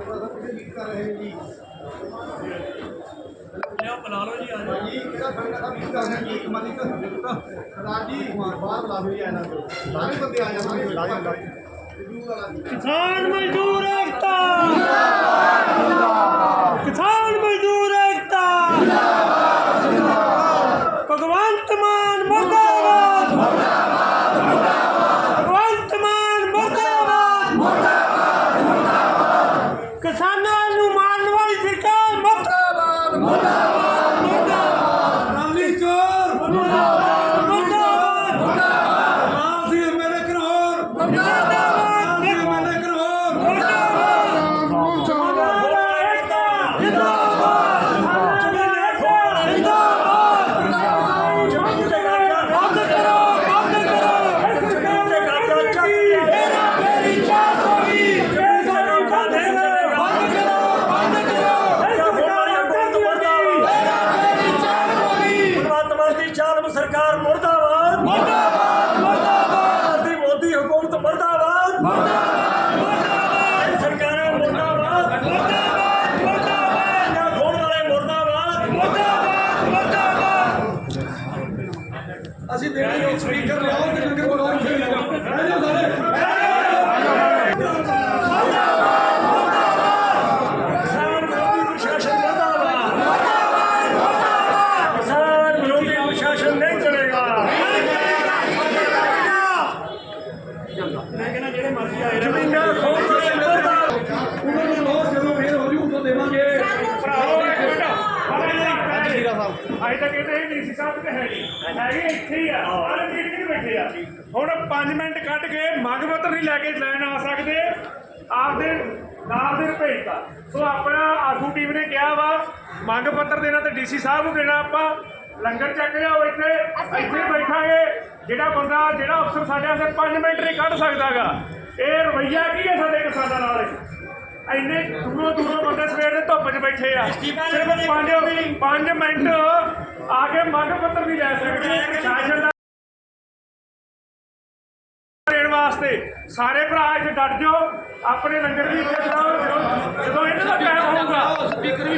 ਜੀ ਲਿਓ ਬੁਲਾ ਲਓ ਜੀ ਆ ਜਾਓ ਜੀ ਕਿਹੜਾ ਖੜਕਾ ਸਾਹਿਬ ਕੀ ਕਰਨਾ ਜੀ ਇੱਕ ਮਾਲਿਕ ਸਰਦਾਰ ਜੀ ਬਾਹਰ ਬੁਲਾ ਦਿਓ ਆਇਆ ਸਾਰੇ ਬੰਦੇ ਆ ਜਾਣਗੇ ਕਿਸਾਨ ਮਜ਼ਦੂਰ ਏਕਤਾ। ਕਿਸਾਨ ਅਸੀਂ ਦੇਣੀ ਸਪੀਕਰ ਲਿਆਓ ਤੇ ਲੰਗਰ ਬਣਾਓ ਫਿਰ ਰਹਿ ਜਾਓ ਸਾਰੇ ਕਿਸਾਨ ਵਿਰੋਧੀ ਪ੍ਰਸ਼ਾਸਨ ਮੁਰਦਾਬਾਦ ਕਿਸਾਨ ਵਿਰੋਧੀ ਪ੍ਰਸ਼ਾਸਨ ਨਹੀਂ ਚਲੇਗਾ ਮੈਂ ਕਹਿੰਦਾ ਜਿਹੜੇ ਮਰਜ਼ੀ ਆਏ ਜ਼ਮੀਨਾਂ ਖੋਣ ਵਾਲੇ ਮੁਰਦਾਬਾਦ ਉਹਨਾਂ ਨੂੰ ਲੋ ਜਦੋਂ ਫੇਰ ਹੋ ਜੂ ਉਦੋਂ ਦੇਵਾਂਗੇ ਭਰਾਵੋ ਇੱਕ ਮਿੰਟ ਅੱਜ ਤੱਕ ਇਹਦੇ ਡੀਸੀ ਸਾਹਿਬ ਤੇ ਹੈ ਨਹੀਂ ਹੈਗੇ ਇੱਥੇ ਹੀ ਆ ਸਾਰੇ ਮੀਟਿੰਗ ਨਹੀਂ ਬੈਠੇ ਆ। ਹੁਣ 5 ਮਿੰਟ ਕੱਢ ਕੇ ਮੰਗ ਪੱਤਰ ਨਹੀਂ ਲੈ ਕੇ ਲੈਣ ਆ ਸਕਦੇ ਆਪਦੇ ਨਾਲ ਦੇ ਭੇਜਤਾ ਸੋ ਆਪਣਾ ਆਗੂ ਟੀਮ ਨੇ ਕਿਹਾ ਵਾ ਮੰਗ ਪੱਤਰ ਦੇਣਾ ਤੇ ਡੀਸੀ ਸਾਹਿਬ ਨੂੰ ਦੇਣਾ ਆਪਾਂ ਲੰਗਰ ਚੱਕ ਲਿਆਓ ਇੱਥੇ ਇੱਥੇ ਬੈਠਾਂਗੇ। ਜਿਹੜਾ ਬੰਦਾ ਜਿਹੜਾ ਅਫਸਰ ਸਾਡੇ ਵਾਸਤੇ 5 ਮਿੰਟ ਨਹੀਂ ਕੱਢ ਸਕਦਾਗਾ ਇਹ ਰਵਈਆ ਕੀ ਹੈ ਸਾਡੇ ਕਿਸਾਨਾਂ ਨਾਲ? ਇੰਨੇ ਦੂਰੋਂ ਦੂਰੋਂ ਬੰਦੇ ਸਵੇਰ ਦੇ ਧੁੱਪ 'ਚ ਬੈਠੇ ਆ। ਸਿਰਫ 5 5 ਮਿੰਟ ਆ ਕੇ ਮੰਗ ਪੱਤਰ ਵੀ ਲੈ ਸਕਦੇ ਸ਼ਾਸਨ ਦਾ ਦੇਣ ਵਾਸਤੇ ਸਾਰੇ ਭਰਾ ਇੱਥੇ ਡਟ ਜਾਓ ਆਪਣੇ ਲੰਗਰ ਦੀ ਇੱਜ਼ਤ ਜਦੋਂ- ਜਦੋਂ ਇਹਨਾਂ ਦਾ ਟਾਈਮ ਹੋਊਗਾ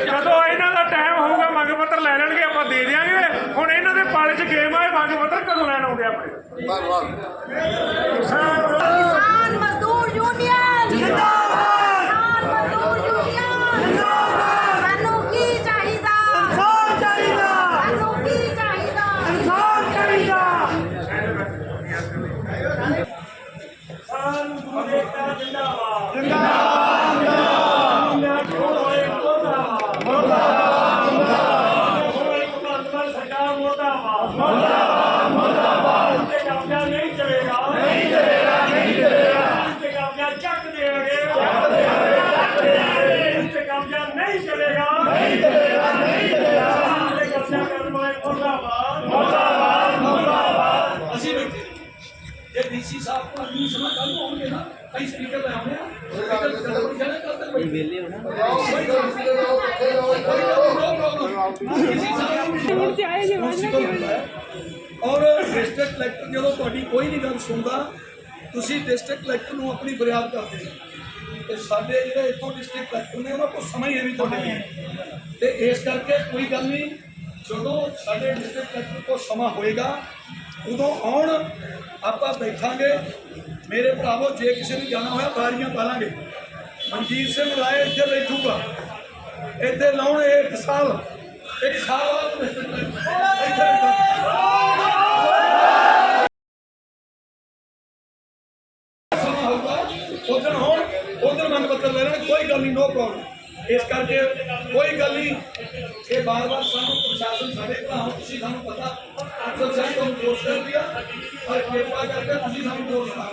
ਜਦੋਂ ਇਹਨਾਂ ਦਾ ਟਾਈਮ ਹੋਊਗਾ ਮੰਗ ਪੱਤਰ ਲੈ ਲੈਣਗੇ ਆਪਾਂ ਦੇ ਦਿਆਂਗੇ। ਹੁਣ ਇਹਨਾਂ ਦੇ ਪਾਲੇ 'ਚ ਗੇਮ ਆ ਇਹ ਮੰਗ ਪੱਤਰ ਕਦੋਂ ਲੈਣ ਆਉਂਦੇ ਆਪਣੇ? ਕਿਸਾਨ ਮਜ਼ਦੂਰ ਯੂਨੀਅਨ ਜਿੰਦਾਬਾਦ ਕਿਸਾਨ ਮਜ਼ਦੂਰ ਯੂਨੀਅਨ ਜਿੰਦਾਬਾਦ ਸਾਨੂੰ ਕੀ ਚਾਹੀਦਾ ਇਨਸਾਨ ਚਾਹੀਦਾ ਸਾਨੂੰ ਕੀ ਚਾਹੀਦਾ ਇਨਸਾਨ ਚਾਹੀਦਾ ਕਿਸਾਨ ਮਜ਼ਦੂਰ ਏਕਤਾ ਜਿੰਦਾਬਾਦ ਜਿੰਦਾਬਾਦ ਜਿੰਦਾਬਾਦ ਮੁਰਦਾਬਾਦ ਮੁਰਦਾਬਾਦ ਸਰਕਾਰ ਮੁਰਦਾਬਾਦ ਮੁਰਦਾਬਾਦ ਮੁਰਦਾਬਾਦ ਤੇ ਕਬਜ਼ਾ ਨਹੀਂ ਚਲੇਗਾ ਨਹੀਂ ਚਲੇਗਾ ਨਹੀਂ ਚਲੇਗਾ ਤੇ ਕਬਜ਼ਾ ਚੱਕ ਦੇਣਗੇ ਚੱਕ ਦੇਣਗੇ ਚੱਕ ਦੇਣਗੇ ਤੇ ਕਬਜ਼ਾ ਨਹੀਂ ਚਲੇਗਾ ਨਹੀਂ ਚਲੇਗਾ ਨਹੀਂ ਚਲੇਗਾ ਤੇ ਕਬਜ਼ਾ ਕਰਨ ਵਾਲੇ ਮੁਰਦਾਬਾਦ। ਜੇ ਡੀਸੀ ਸਾਹਿਬ ਕੋਲ ਅਗਲੀ ਸਮਾਂ ਕੱਲ ਨੂੰ ਆਉਣਗੇ ਨਾ ਕਈ ਸਪੀਕਰ ਲੈ ਆਉਣੇ ਆ ਸਪੀਕਰ ਜਦੋਂ ਜਾਣਾ ਕੱਲ ਤੱਕ ਬਈ ਵੇਲੇ ਹੋਣਾ ਔਰ ਡਿਸਟ੍ਰਿਕਟ ਕਲੈਕਟਰ ਜਦੋਂ ਤੁਹਾਡੀ ਕੋਈ ਨਹੀਂ ਗੱਲ ਸੁਣਦਾ ਤੁਸੀਂ ਡਿਸਟ੍ਰਿਕਟ ਕਲੈਕਟਰ ਨੂੰ ਆਪਣੀ ਫਰਿਆਦ ਕਰਦੇ ਹੋ ਤੇ ਸਾਡੇ ਜਿਹੜੇ ਇੱਥੋਂ ਡਿਸਟ੍ਰਿਕਟ ਕਲੈਕਟਰ ਨੇ ਉਹਨਾਂ ਕੋਲ ਸਮਾਂ ਹੀ ਹੈ ਨਹੀਂ ਤੁਹਾਡੇ ਕੋਲ ਤੇ ਇਸ ਕਰਕੇ ਕੋਈ ਗੱਲ ਨਹੀਂ ਜਦੋਂ ਸਾਡੇ ਡਿਸਟ੍ਰਿਕਟ ਕਲੈਕਟਰ ਕੋਲ ਸਮਾਂ ਹੋਏਗਾ ਉਦੋਂ ਆਉਣ ਆਪਾਂ ਬੈਠਾਂਗੇ। ਮੇਰੇ ਭਰਾਵੋ, ਜੇ ਕਿਸੇ ਨੂੰ ਜਾਣਾ ਹੋਇਆ, ਬਾਰੀਆਂ ਪਾ ਲਾਂਗੇ ਮਨਜੀਤ ਸਿੰਘ ਰਾਏ ਇੱਥੇ ਬੈਠੂਗਾ। ਇੱਥੇ ਲਾਉਣ ਇੱਕ ਸਾਲ। ਇੱਕ ਸਾਲ ਇੱਥੇ ਬੈਠਾਂਗੇ। ਸਮਾਂ ਹੋਊਗਾ ਉਦੋਂ ਹੋਣ ਉਦੋਂ ਮੰਗ ਪੱਤਰ ਲੈ ਲੈਣ, ਕੋਈ ਗੱਲ ਨਹੀਂ ਨੋ ਪ੍ਰੋਬਲਮ ਇਸ ਕਰਕੇ ਕੋਈ ਗੱਲ ਨਹੀਂ। ਇਹ ਬਾਰ-ਬਾਰ ਸਾਨੂੰ ਪ੍ਰਸ਼ਾਸਨ ਸਾਡੇ ਭਰਾਓ ਤੁਸੀਂ ਸਾਨੂੰ ਪਤਾ ਅਫਸਰ ਸਾਹਿਬ ਨੂੰ ਦੋਸ਼ ਕਰ ਦਿਆ। ਔਰ ਕਿਰਪਾ ਕਰਕੇ ਤੁਸੀਂ ਸਾਨੂੰ ਦੋਸ਼ ਨਾ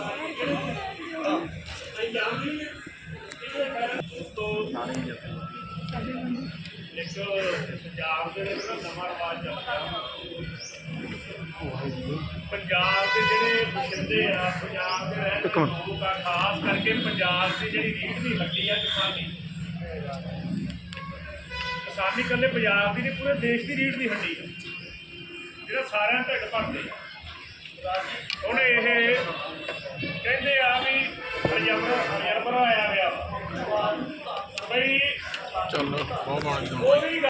ਇੱਕ ਪੰਜਾਬ ਦੇ ਵਿੱਚ ਨਵਾਂ ਰਿਵਾਜ ਚੱਲ ਪਿਆ ਪੰਜਾਬ ਦੇ ਜਿਹੜੇ ਬਸਿੰਦੇ ਆ ਪੰਜਾਬ ਦੇ ਰਹਿਣ ਲੋਕ ਆ ਖਾਸ ਕਰਕੇ ਪੰਜਾਬ ਦੀ ਜਿਹੜੀ ਰੀੜ ਦੀ ਹੱਡੀ ਆ ਕਿਸਾਨੀ ਕਿਸਾਨੀ ਇਕੱਲੇ ਪੰਜਾਬ ਦੀ ਨਹੀਂ ਪੂਰੇ ਦੇਸ਼ ਦੀ ਰੀੜ ਦੀ ਹੱਡੀ ਆ। ਜਿਹੜਾ ਸਾਰਿਆਂ ਢਿੱਡ ਭਰਦੇ ਹੁਣ ਇਹ ਕਹਿੰਦੇ ਆ ਵੀ ਅਜਬਰ ਅਜਬਰ ਆਇਆ ਗਿਆ ਬਈ ਚੱਲ ਬਹੁਤ ਵੀ